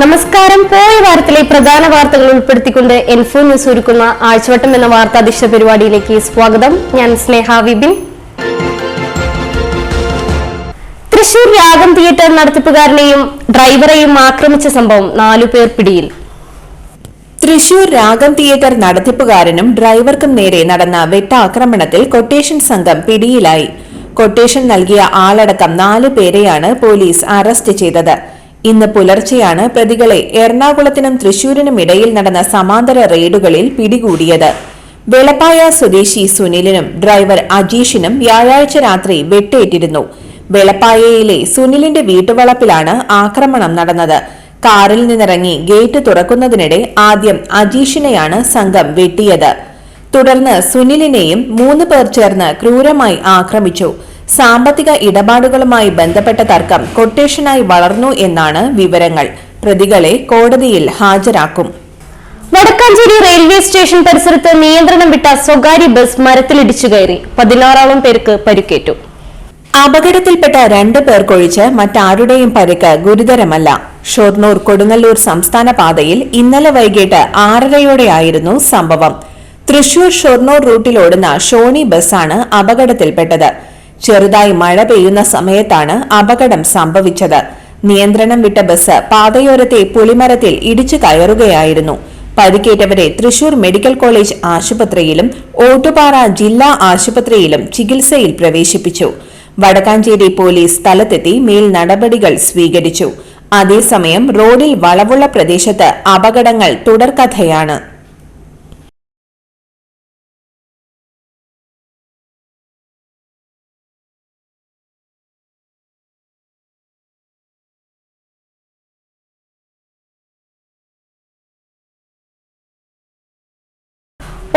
നമസ്കാരം. പോയ വാരത്തിലെ പ്രധാന വാർത്തകൾ ഉൾപ്പെടുത്തിക്കൊണ്ട് എൻഫോ ന്യൂസ് ഒരുക്കുന്ന ആഴ്ചവട്ടം എന്ന വാർത്താധിഷ്ഠ പരിപാടിയിലേക്ക് സ്വാഗതം. ഞാൻ സ്നേഹ വിപിൻ. തൃശൂർ രാഗം തിയേറ്റർ നടത്തിപ്പുകാരനെയും ഡ്രൈവറെയും ആക്രമിച്ച സംഭവം നാലുപേർ പിടിയിൽ. തൃശൂർ രാഗം തിയേറ്റർ നടത്തിപ്പുകാരനും ഡ്രൈവർക്കും നേരെ നടന്ന വെട്ടാക്രമണത്തിൽ കൊട്ടേഷൻ സംഘം പിടിയിലായി. കൊട്ടേഷൻ നൽകിയ ആളടക്കം നാലു പേരെയാണ് പോലീസ് അറസ്റ്റ് ചെയ്തത്. ഇന്ന് പുലർച്ചെയാണ് പ്രതികളെ എറണാകുളത്തിനും തൃശൂരിനും ഇടയിൽ നടന്ന സമാന്തര റെയ്ഡുകളിൽ പിടികൂടിയത്. വെളപ്പായ സ്വദേശി സുനിലിനും ഡ്രൈവർ അജീഷിനും വ്യാഴാഴ്ച രാത്രി വെട്ടേറ്റിരുന്നു. വെളപ്പായയിലെ സുനിലിന്റെ വീട്ടുവളപ്പിലാണ് ആക്രമണം നടന്നത്. കാറിൽ നിന്നിറങ്ങി ഗേറ്റ് തുറക്കുന്നതിനിടെ ആദ്യം അജീഷിനെയാണ് സംഘം വെട്ടിയത്. തുടർന്ന് സുനിലിനെയും മൂന്ന് പേർ ചേർന്ന് ക്രൂരമായി ആക്രമിച്ചു. സാമ്പത്തിക ഇടപാടുകളുമായി ബന്ധപ്പെട്ട തർക്കം കൊട്ടേഷനായി വളർന്നു എന്നാണ് വിവരങ്ങൾ. പ്രതികളെ കോടതിയിൽ ഹാജരാക്കും. വടക്കാഞ്ചേരി റെയിൽവേ സ്റ്റേഷൻ പരിസരത്ത് നിയന്ത്രണം വിട്ട സ്വകാര്യ ബസ് മരത്തിലിടിച്ചു കയറി. പതിനാറോളം പേർക്ക് പരിക്കേറ്റു. അപകടത്തിൽപ്പെട്ട രണ്ട് പേർക്കൊഴിച്ച് മറ്റാരുടെയും പരിക്ക് ഗുരുതരമല്ല. ഷൊർണൂർ കൊടുങ്ങല്ലൂർ സംസ്ഥാന പാതയിൽ ഇന്നലെ വൈകിട്ട് ആറരയോടെയായിരുന്നു സംഭവം. തൃശൂർ ഷൊർണൂർ റൂട്ടിലോടുന്ന ഷോണി ബസ്സാണ് അപകടത്തിൽപ്പെട്ടത്. ചെറുതായി മഴ പെയ്യുന്ന സമയത്താണ് അപകടം സംഭവിച്ചത്. നിയന്ത്രണം വിട്ട ബസ് പാതയോരത്തെ പുളിമരത്തിൽ ഇടിച്ചു കയറുകയായിരുന്നു. പരിക്കേറ്റവരെ തൃശൂർ മെഡിക്കൽ കോളേജ് ആശുപത്രിയിലും ഓട്ടുപാറ ജില്ലാ ആശുപത്രിയിലും ചികിത്സയിൽ പ്രവേശിപ്പിച്ചു. വടക്കാഞ്ചേരി പോലീസ് സ്ഥലത്തെത്തി മേൽ നടപടികൾ സ്വീകരിച്ചു. അതേസമയം റോഡിൽ വളവുള്ള പ്രദേശത്ത് അപകടങ്ങൾ തുടർക്കഥയാണ്.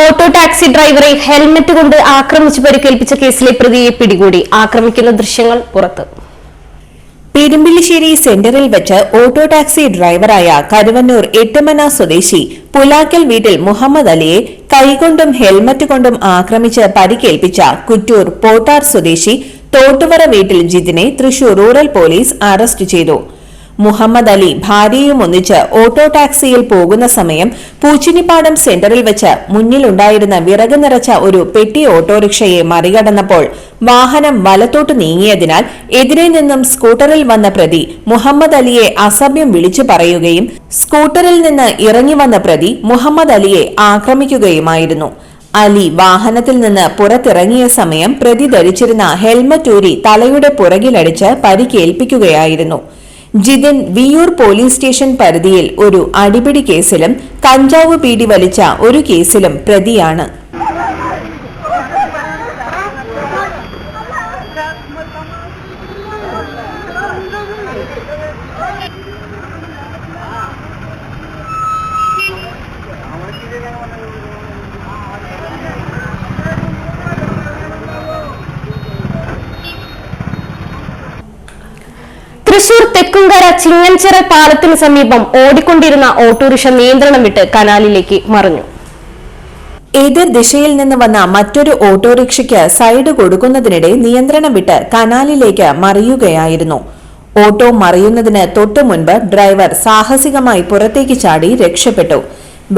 ഓട്ടോ ടാക്സി ഡ്രൈവറെ ഹെൽമറ്റ് കൊണ്ട് ആക്രമിച്ച് പരിക്കേൽപ്പിച്ച കേസിലെ പ്രതിയെ പിടികൂടി. ആക്രമിക്കുന്ന ദൃശ്യങ്ങൾ പുറത്ത്. പെരുമ്പിളിശ്ശേരി സെന്ററിൽ വെച്ച് ഓട്ടോ ടാക്സി ഡ്രൈവറായ കരുവന്നൂർ എട്ടുമന സ്വദേശി പുലാക്കൽ വീട്ടിൽ മുഹമ്മദ് അലിയെ കൈകൊണ്ടും ഹെൽമറ്റ് കൊണ്ടും ആക്രമിച്ച് പരിക്കേൽപ്പിച്ച കുറ്റൂർ പോട്ടാർ സ്വദേശി തോട്ടുവറ വീട്ടിൽ ജിതിനെ തൃശൂർ റൂറൽ പോലീസ് അറസ്റ്റ് ചെയ്തു. മുഹമ്മദ് അലി ഭാര്യയും ഒന്നിച്ച് ഓട്ടോ ടാക്സിയിൽ പോകുന്ന സമയം പൂച്ചിനിപ്പാടം സെന്ററിൽ വെച്ച് മുന്നിലുണ്ടായിരുന്ന വിറക് നിറച്ച ഒരു പെട്ടി ഓട്ടോറിക്ഷയെ മറികടന്നപ്പോൾ വാഹനം വലത്തോട്ട് നീങ്ങിയതിനാൽ എതിരെ നിന്നും സ്കൂട്ടറിൽ വന്ന പ്രതി മുഹമ്മദ് അലിയെ അസഭ്യം വിളിച്ചു പറയുകയും സ്കൂട്ടറിൽ നിന്ന് ഇറങ്ങി വന്ന പ്രതി മുഹമ്മദ് അലിയെ ആക്രമിക്കുകയുമായിരുന്നു. അലി വാഹനത്തിൽ നിന്ന് പുറത്തിറങ്ങിയ സമയം പ്രതി ധരിച്ചിരുന്ന ഹെൽമറ്റ് ഊരി തലയുടെ പുറകിലടിച്ച് പരിക്കേൽപ്പിക്കുകയായിരുന്നു. ജിതിൻ വിയൂർ പോലീസ് സ്റ്റേഷൻ പരിധിയിൽ ഒരു അടിപിടി കേസിലും കഞ്ചാവ് പീടി വലിച്ച ഒരു കേസിലും പ്രതിയാണ് തൃശൂർ തെക്കുംകര ചിങ്ങൻചിറ പാലത്തിന് സമീപം ഓടിക്കൊണ്ടിരുന്ന ഓട്ടോറിക്ഷ നിയന്ത്രണം വിട്ട് കനാലിലേക്ക് മറിഞ്ഞു. എതിർ ദിശയിൽ നിന്ന് വന്ന മറ്റൊരു ഓട്ടോറിക്ഷയ്ക്ക് സൈഡ് കൊടുക്കുന്നതിനിടെ നിയന്ത്രണം വിട്ട് കനാലിലേക്ക് മറിയുകയായിരുന്നു. ഓട്ടോ മറിയുന്നതിന് തൊട്ടു മുൻപ് ഡ്രൈവർ സാഹസികമായി പുറത്തേക്ക് ചാടി രക്ഷപ്പെട്ടു.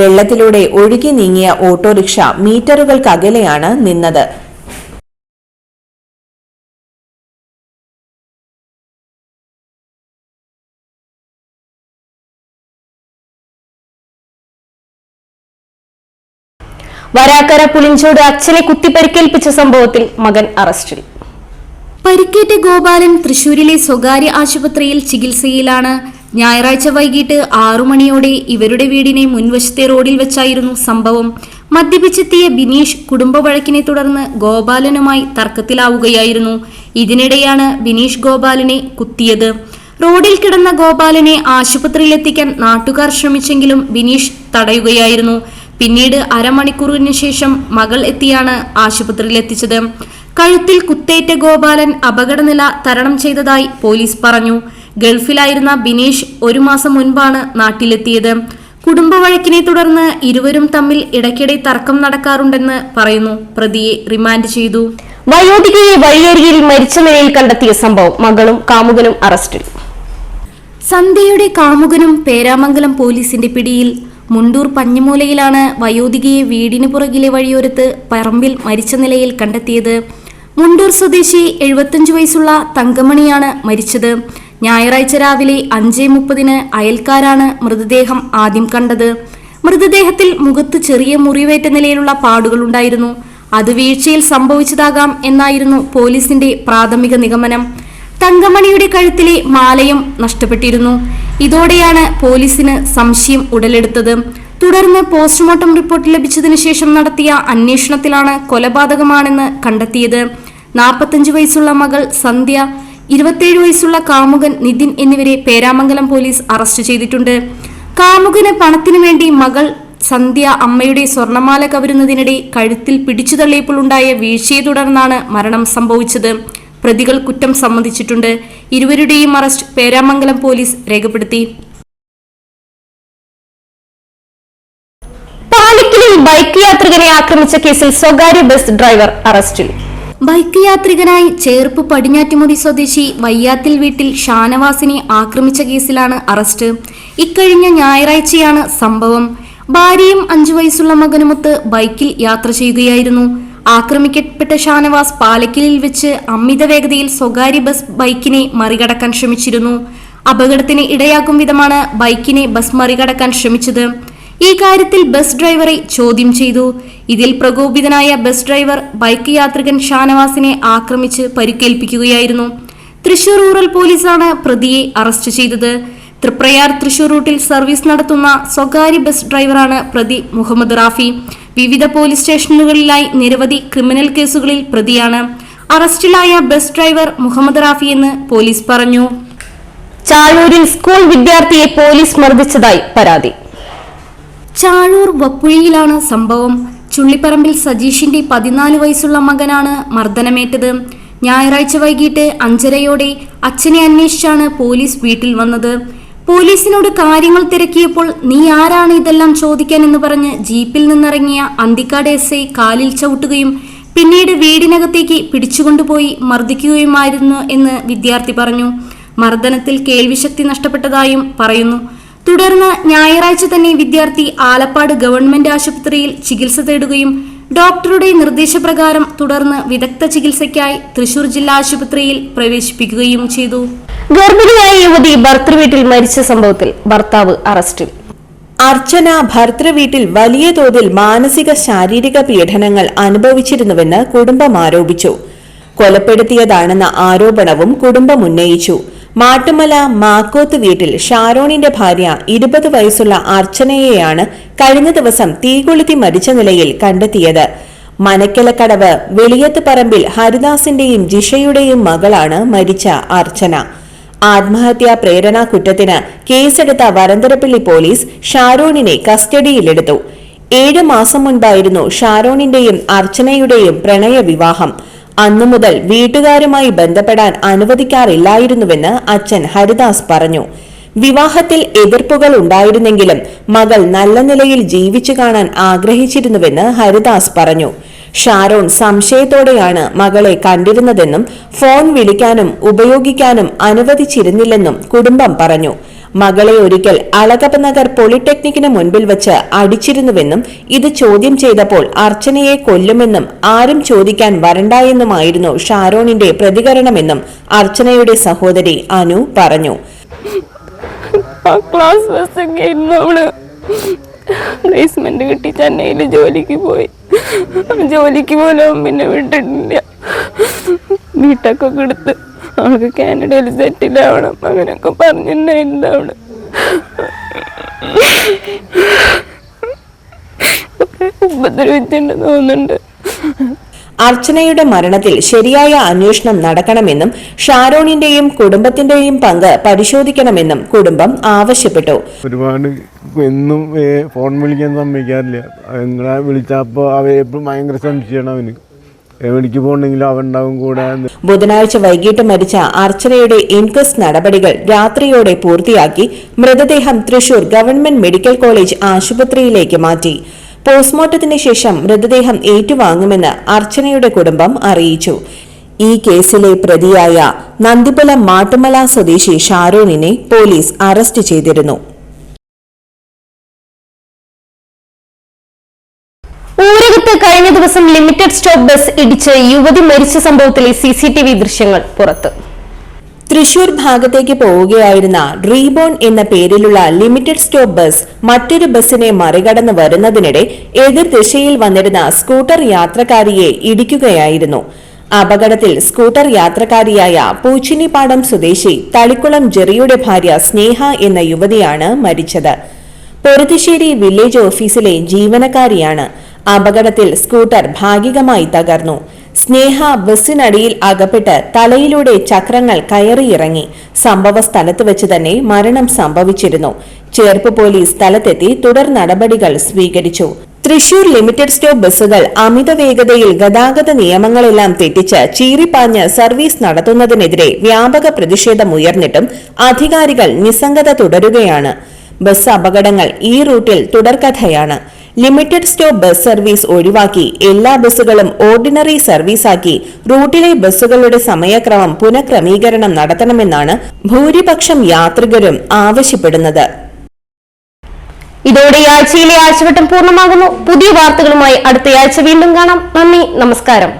വെള്ളത്തിലൂടെ ഒഴുകി നീങ്ങിയ ഓട്ടോറിക്ഷ മീറ്ററുകൾക്കകലെയാണ് നിന്നത്. വരാക്കര പുളിഞ്ചോട് അച്ഛനെ കുത്തിപ്പരിക്കേൽപ്പിച്ച സംഭവത്തിൽ മകൻ അറസ്റ്റിൽ. പരിക്കേറ്റ ഗോപാലൻ തൃശൂരിലെ സ്വകാര്യ ആശുപത്രിയിൽ ചികിത്സയിലാണ്. ഞായറാഴ്ച വൈകിട്ട് ആറു മണിയോടെ ഇവരുടെ വീടിനെ മുൻവശത്തെ റോഡിൽ വെച്ചായിരുന്നു സംഭവം. മദ്യപിച്ചെത്തിയ ബിനീഷ് കുടുംബ വഴക്കിനെ തുടർന്ന് ഗോപാലനുമായി തർക്കത്തിലാവുകയായിരുന്നു. ഇതിനിടെയാണ് ബിനീഷ് ഗോപാലനെ കുത്തിയത്. റോഡിൽ കിടന്ന ഗോപാലനെ ആശുപത്രിയിലെത്തിക്കാൻ നാട്ടുകാർ ശ്രമിച്ചെങ്കിലും ബിനീഷ് തടയുകയായിരുന്നു. പിന്നീട് അരമണിക്കൂറിന് ശേഷം മകൾ എത്തിയാണ് ആശുപത്രിയിൽ എത്തിച്ചത്. കഴുത്തിൽ കുത്തേറ്റ ഗോപാലൻ അപകടനില തരണം ചെയ്തതായി പോലീസ് പറഞ്ഞു. ഗൾഫിലായിരുന്ന ബിനീഷ് ഒരു മാസം മുൻപാണ് നാട്ടിലെത്തിയത്. കുടുംബ വഴക്കിനെ തുടർന്ന് ഇരുവരും തമ്മിൽ ഇടയ്ക്കിടെ തർക്കം നടക്കാറുണ്ടെന്ന് പറയുന്നു. പ്രതിയെ റിമാൻഡ് ചെയ്തു. വയോധികയെ വഴിയരികിൽ മരിച്ച നിലയിൽ കണ്ടെത്തിയ സംഭവം മകളും കാമുകനും അറസ്റ്റിൽ. സന്ധ്യയുടെ കാമുകനും പേരാമംഗലം പോലീസിന്റെ പിടിയിൽ മുണ്ടൂർ പഞ്ഞിമൂലയിലാണ് വയോധികയെ വീടിന് പുറകിലെ വഴിയോരത്ത് പറമ്പിൽ മരിച്ച നിലയിൽ കണ്ടെത്തിയത്. മുണ്ടൂർ സ്വദേശി എഴുപത്തഞ്ചു വയസ്സുള്ള തങ്കമണിയാണ് മരിച്ചത്. ഞായറാഴ്ച രാവിലെ അഞ്ചേ മുപ്പതിന് അയൽക്കാരാണ് മൃതദേഹം ആദ്യം കണ്ടത്. മൃതദേഹത്തിൽ മുഖത്ത് ചെറിയ മുറിവേറ്റ നിലയിലുള്ള പാടുകളുണ്ടായിരുന്നു അത് വീഴ്ചയിൽ സംഭവിച്ചതാകാം എന്നായിരുന്നു പോലീസിന്റെ പ്രാഥമിക നിഗമനം. തങ്കമണിയുടെ കഴുത്തിലെ മാലയും നഷ്ടപ്പെട്ടിരുന്നു. ഇതോടെയാണ് പോലീസിന് സംശയം ഉടലെടുത്തത്. തുടർന്ന് പോസ്റ്റ്മോർട്ടം റിപ്പോർട്ട് ലഭിച്ചതിനു ശേഷം നടത്തിയ അന്വേഷണത്തിലാണ് കൊലപാതകമാണെന്ന് കണ്ടെത്തിയത്. നാൽപ്പത്തഞ്ച് വയസ്സുള്ള മകൾ സന്ധ്യ ഇരുപത്തിയേഴ് വയസ്സുള്ള കാമുകൻ നിതിൻ എന്നിവരെ പേരാമംഗലം പോലീസ് അറസ്റ്റ് ചെയ്തിട്ടുണ്ട്. കാമുകന് പണത്തിനു വേണ്ടി മകൾ സന്ധ്യ അമ്മയുടെ സ്വർണമാല കവരുന്നതിനിടെ കഴുത്തിൽ പിടിച്ചു തള്ളിയപ്പോൾ ഉണ്ടായ വീഴ്ചയെ തുടർന്നാണ് മരണം സംഭവിച്ചത്. പ്രതികൾ കുറ്റം സമ്മതിച്ചിട്ടുണ്ട്. ഇരുവരുടെയും അറസ്റ്റ് പേരാമംഗലം പോലീസ് രേഖപ്പെടുത്തി. പാലക്കിലിൽ ബൈക്ക് യാത്രികനെ ആക്രമിച്ച കേസിൽ സ്വകാര്യ ബസ് ഡ്രൈവർ അറസ്റ്റിൽ. ബൈക്ക് യാത്രികനായി ചേർപ്പ് പടിഞ്ഞാറ്റുമുടി സ്വദേശി വയ്യാത്തിൽ വീട്ടിൽ ഷാനവാസിനെ ആക്രമിച്ച കേസിലാണ് അറസ്റ്റ്. ഇക്കഴിഞ്ഞ ഞായറാഴ്ചയാണ് സംഭവം. ഭാര്യയും അഞ്ചു വയസ്സുള്ള മകനുമൊത്ത് ബൈക്കിൽ യാത്ര ചെയ്യുകയായിരുന്നു. ആക്രമിക്കപ്പെട്ട ഷാനവാസ് പാലക്കിലിൽ വെച്ച് അമിത വേഗതയിൽ സ്വകാര്യ ബസ് ബൈക്കിനെ മറികടക്കാൻ ശ്രമിച്ചിരുന്നു. അപകടത്തിന് ഇടയാക്കും വിധമാണ് ബൈക്കിനെ ബസ് മറികടക്കാൻ ശ്രമിച്ചത്. ഈ കാര്യത്തിൽ ബസ് ഡ്രൈവറെ ചോദ്യം ചെയ്തു. ഇതിൽ പ്രകോപിതനായ ബസ് ഡ്രൈവർ ബൈക്ക് യാത്രികൻ ഷാനവാസിനെ ആക്രമിച്ച് പരിക്കേൽപ്പിക്കുകയായിരുന്നു. തൃശൂർ റൂറൽ പോലീസാണ് പ്രതിയെ അറസ്റ്റ് ചെയ്തത്. തൃപ്രയാർ തൃശൂർ റൂട്ടിൽ സർവീസ് നടത്തുന്ന സ്വകാര്യ ബസ് ഡ്രൈവറാണ് പ്രതി മുഹമ്മദ് റാഫി. വിവിധ പോലീസ് സ്റ്റേഷനുകളിലായി നിരവധി ക്രിമിനൽ കേസുകളിൽ പ്രതിയാണ്. അറസ്റ്റിലായ ബസ് ഡ്രൈവർ മുഹമ്മദ് റാഫി എന്ന് പോലീസ് പറഞ്ഞു. ചാഴൂരിൽ സ്കൂൾ വിദ്യാർത്ഥിയെ പോലീസ് മർദ്ദിച്ചതായി പരാതി. ചാഴൂർ വപ്പുഴിയിലാണ് സംഭവം. ചുള്ളിപ്പറമ്പിൽ സജീഷിന്റെ പതിനാല് വയസ്സുള്ള മകനാണ് മർദ്ദനമേറ്റത്. ഞായറാഴ്ച വൈകിട്ട് അഞ്ചരയോടെ അച്ഛനെ അന്വേഷിച്ചാണ് പോലീസ് വീട്ടിൽ വന്നത്. പോലീസിനോട് കാര്യങ്ങൾ തിരക്കിയപ്പോൾ നീ ആരാണ് ഇതെല്ലാം ചോദിക്കാൻ എന്ന് പറഞ്ഞ് ജീപ്പിൽ നിന്നിറങ്ങിയ അന്തിക്കാട് എസ് ഐ കാലിൽ ചവിട്ടുകയും പിന്നീട് വീടിനകത്തേക്ക് പിടിച്ചുകൊണ്ടുപോയി മർദ്ദിക്കുകയുമായിരുന്നു എന്ന് വിദ്യാർത്ഥി പറഞ്ഞു. മർദ്ദനത്തിൽ കേൾവിശക്തി നഷ്ടപ്പെട്ടതായും പറയുന്നു. തുടർന്ന് ഞായറാഴ്ച തന്നെ വിദ്യാർത്ഥി ആലപ്പാട് ഗവൺമെന്റ് ആശുപത്രിയിൽ ചികിത്സ തേടുകയും ഡോക്ടറുടെ നിർദ്ദേശപ്രകാരം തുടർന്ന് വിദഗ്ധ ചികിത്സയ്ക്കായി തൃശൂർ ജില്ലാ ആശുപത്രിയിൽ പ്രവേശിപ്പിക്കുകയും ചെയ്തു. ഗർഭിണിയായ യുവതി ഭർത്തൃവീട്ടിൽ മരിച്ച സംഭവത്തിൽ ഭർത്താവ് അറസ്റ്റിൽ. അർച്ചന ഭർത്തൃവീട്ടിൽ വലിയ തോതിൽ മാനസിക ശാരീരിക പീഡനങ്ങൾ അനുഭവിച്ചിരുന്നുവെന്ന് കുടുംബം ആരോപിച്ചു. കൊലപ്പെടുത്തിയതാണെന്ന ആരോപണവും കുടുംബം ഉന്നയിച്ചു. മാട്ടുമല മാക്കോത്ത് വീട്ടിൽ ഷാരോണിന്റെ ഭാര്യ ഇരുപത് വയസ്സുള്ള അർച്ചനയെയാണ് കഴിഞ്ഞ ദിവസം തീകൊളുത്തി മരിച്ച നിലയിൽ കണ്ടെത്തിയത്. മനക്കലക്കടവ് വെളിയത്ത് പറമ്പിൽ ഹരിദാസിന്റെയും ജിഷയുടെയും മകളാണ് മരിച്ച അർച്ചന. ആത്മഹത്യാ പ്രേരണാ കുറ്റത്തിന് കേസെടുത്ത വരന്തരപ്പള്ളി പോലീസ് ഷാരോണിനെ കസ്റ്റഡിയിലെടുത്തു. ഏഴ് മാസം മുൻപായിരുന്നു ഷാരോണിന്റെയും അർച്ചനയുടെയും പ്രണയ വിവാഹം അന്നു മുതൽ വീട്ടുകാരുമായി ബന്ധപ്പെടാൻ അനുവദിക്കാറില്ലായിരുന്നുവെന്ന് അച്ഛൻ ഹരിദാസ് പറഞ്ഞു. വിവാഹത്തിൽ എതിർപ്പുകൾ ഉണ്ടായിരുന്നെങ്കിലും മകൾ നല്ല നിലയിൽ ജീവിച്ചു കാണാൻ ആഗ്രഹിച്ചിരുന്നുവെന്ന് ഹരിദാസ് പറഞ്ഞു. ഷാരോൺ സംശയത്തോടെയാണ് മകളെ കണ്ടിരുന്നതെന്നും ഫോൺ വിളിക്കാനും ഉപയോഗിക്കാനും അനുവദിച്ചിരുന്നില്ലെന്നും കുടുംബം പറഞ്ഞു. മകളെ ഒരിക്കൽ അളകപ്പ നഗർ പോളിടെക്നിക്കിന് മുൻപിൽ വച്ച് അടിച്ചിരുന്നുവെന്നും ഇത് ചോദ്യം ചെയ്തപ്പോൾ അർച്ചനയെ കൊല്ലുമെന്നും ആരും ചോദിക്കാൻ വരണ്ടായെന്നുമായിരുന്നു ഷാരോണിന്റെ പ്രതികരണമെന്നും അർച്ചനയുടെ സഹോദരി അനു പറഞ്ഞു. ക്ലാസ് പ്ലേസ്മെന്റ് കിട്ടി ചെന്നൈയിൽ ജോലിക്ക് പോയി. ജോലിക്ക് പോലും പിന്നെ വിട്ടിട്ടില്ല. വീട്ടൊക്കെ കൊടുത്ത് അവൾക്ക് കാനഡയിൽ സെറ്റിൽ ആവണം. അങ്ങനെയൊക്കെ പറഞ്ഞിട്ടുണ്ടായിരുന്നു അവൾ ഉപദ്രവിച്ചിട്ടുണ്ട് തോന്നുന്നുണ്ട്. അർച്ചനയുടെ മരണത്തിൽ ശരിയായ അന്വേഷണം നടക്കണമെന്നും ഷാരോണിന്റെയും കുടുംബത്തിന്റെയും പങ്ക് പരിശോധിക്കണമെന്നും കുടുംബം ആവശ്യപ്പെട്ടു. ഒരുപാട് എന്നും ഫോൺ വിളിക്കാൻ സമ്മതിക്കാറില്ല. നിങ്ങളെ വിളിച്ചപ്പോൾ അവ എപ്പോഴും ഭയങ്കര സംശയമാണ് അവന്. എവിടേക്ക് പോകണമെങ്കിലും അവൻ ഉണ്ടാവും കൂടെ ബുധനാഴ്ച വൈകിട്ട് മരിച്ച അർച്ചനയുടെ ഇൻക്വസ്റ്റ് നടപടികൾ രാത്രിയോടെ പൂർത്തിയാക്കി മൃതദേഹം തൃശൂർ ഗവൺമെന്റ് മെഡിക്കൽ കോളേജ് ആശുപത്രിയിലേക്ക് മാറ്റി. പോസ്റ്റ്മോർട്ടത്തിന് ശേഷം മൃതദേഹം ഏറ്റുവാങ്ങുമെന്ന് അർച്ചനയുടെ കുടുംബം അറിയിച്ചു. ഈ കേസിലെ പ്രതിയായ നന്ദിപുലം മാട്ടുമല സ്വദേശി ഷാരൂണിനെ പോലീസ് അറസ്റ്റ് ചെയ്തിരുന്നു. കഴിഞ്ഞ ദിവസം ലിമിറ്റഡ് സ്റ്റോപ്പ് ബസ് ഇടിച്ച് യുവതി മരിച്ച സംഭവത്തിലെ സി സി ടി വി ദൃശ്യങ്ങൾ പുറത്ത്. തൃശൂർ ഭാഗത്തേക്ക് പോവുകയായിരുന്ന റീബോൺ എന്ന പേരിലുള്ള ലിമിറ്റഡ് സ്റ്റോപ്പ് ബസ് മറ്റൊരു ബസ്സിനെ മറികടന്ന് വരുന്നതിനിടെ എതിർ ദിശയിൽ വന്നിരുന്ന സ്കൂട്ടർ യാത്രക്കാരിയെ ഇടിക്കുകയായിരുന്നു. അപകടത്തിൽ സ്കൂട്ടർ യാത്രക്കാരിയായ പൂച്ചിനിപ്പാടം സ്വദേശി തളിക്കുളം ജെറിയുടെ ഭാര്യ സ്നേഹ എന്ന യുവതിയാണ് മരിച്ചത്. പൊരുത്തുശ്ശേരി വില്ലേജ് ഓഫീസിലെ ജീവനക്കാരിയാണ് അപകടത്തിൽ സ്കൂട്ടർ ഭാഗികമായി തകർന്നു. സ്നേഹ ബസ്സിനടിയിൽ അകപ്പെട്ട് തലയിലൂടെ ചക്രങ്ങൾ കയറിയിറങ്ങി. സംഭവ സ്ഥലത്ത് വെച്ച് തന്നെ മരണം സംഭവിച്ചിരുന്നു. ചേർപ്പ് പോലീസ് സ്ഥലത്തെത്തി തുടർ നടപടികൾ സ്വീകരിച്ചു. തൃശൂർ ലിമിറ്റഡ് സ്റ്റോപ്പ് ബസ്സുകൾ അമിത വേഗതയിൽ ഗതാഗത നിയമങ്ങളെല്ലാം തെറ്റിച്ച് ചീറിപ്പാഞ്ഞ് സർവീസ് നടത്തുന്നതിനെതിരെ വ്യാപക പ്രതിഷേധം ഉയർന്നിട്ടും അധികാരികൾ നിസ്സംഗത തുടരുകയാണ്. ബസ് അപകടങ്ങൾ ഈ റൂട്ടിൽ തുടർക്കഥയാണ്. ലിമിറ്റഡ് സ്റ്റോപ്പ് ബസ് സർവീസ് ഒഴിവാക്കി എല്ലാ ബസ്സുകളും ഓർഡിനറി സർവീസാക്കി റൂട്ടിലെ ബസ്സുകളുടെ സമയക്രമം പുനഃക്രമീകരണം നടത്തണമെന്നാണ് ഭൂരിപക്ഷം യാത്രികരും ആവശ്യപ്പെടുന്നത്. ഇതോടെ ആഴ്ചയിലെ ആഴ്ചവട്ടം പൂർണമാകുന്നു. പുതിയ വാർത്തകളുമായി അടുത്ത ആഴ്ച വീണ്ടും കാണാം. നന്ദി നമസ്കാരം.